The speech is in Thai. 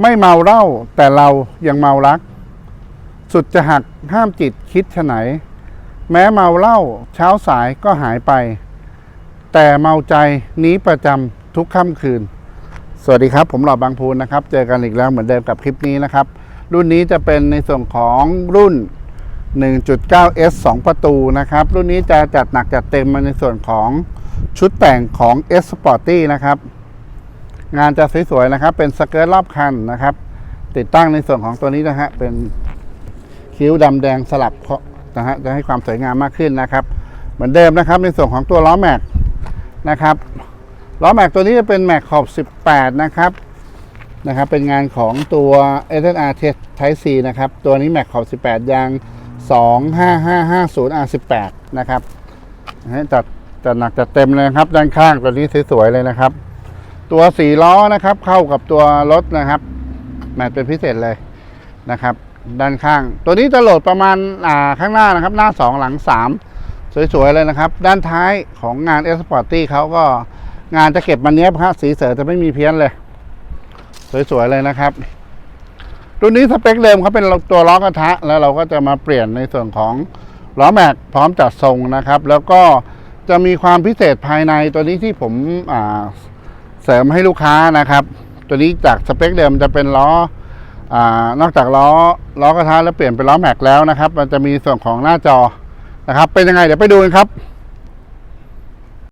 ไม่เมาเหล้าแต่เรายังเมารัก สุดจะหักห้ามจิตคิดฉะไหน แม้เมาเหล้าเช้าสายก็หายไป แต่เมาใจนี้ประจำทุกค่ำคืน สวัสดีครับ ผมหล่อบางพูนนะครับ เจอกันอีกแล้วเหมือนเดิมกับคลิปนี้นะครับ รุ่นนี้จะเป็นในส่วนของรุ่น 1.9S 2 ประตูนะครับ รุ่นนี้จะจัดหนักจัดเต็มมาในส่วนของชุดแต่งของ S Sporty นะครับ งานจะสวยๆนะครับ เป็นสเกิร์ตรอบคันนะครับ ติดตั้งในส่วนของตัวนี้นะฮะเป็นคิ้วดำแดงสลับเคาะนะฮะจะให้ความสวยงามมากขึ้นนะครับ เหมือนเดิมนะครับ ในส่วนของตัวล้อแม็กนะครับล้อแม็กตัวนี้จะเป็นแม็กขอบ 18 นะครับนะครับ เป็นงานของตัว s n r Type C นะครับ ตัวนี้แม็กขอบ 18 ยาง 25550 R18 นะครับจัดจัดหนักจัดเต็มเลยครับ ด้านข้างตัวนี้สวยๆเลยนะครับ ตัวสีล้อนะครับ เข้ากับตัวรถนะครับแมทเป็นพิเศษเลยนะครับ ด้านข้าง ตัวนี้จะโหลดประมาณอ่าข้างหน้านะครับ หน้า 2 หลัง 3 สวยๆเลยนะครับ ด้านท้ายของงาน S Sporty เขาก็งานจะเก็บมันเนี้ยบครับสีเสือจะไม่มีเพี้ยนเลย สวยๆเลยนะครับรุ่นนี้สเปคเดิมเขาเป็นตัวล้อกระทะ แล้วเราก็จะมาเปลี่ยนในส่วนของล้อแม็กพร้อมจัดทรงนะครับ แล้วก็จะมีความพิเศษภายในตัวนี้ที่ผมอ่า เสริมให้ลูกค้านะครับ ตัวนี้จากสเปคเดิมจะเป็นล้ออนอกจากล้อล้อกระทะแล้วเปลี่ยนเป็นล้อแม็กแล้วนะครับ มันจะมีส่วนของหน้าจอนะครับ เป็นยังไงเดี๋ยวไปดูกันครับ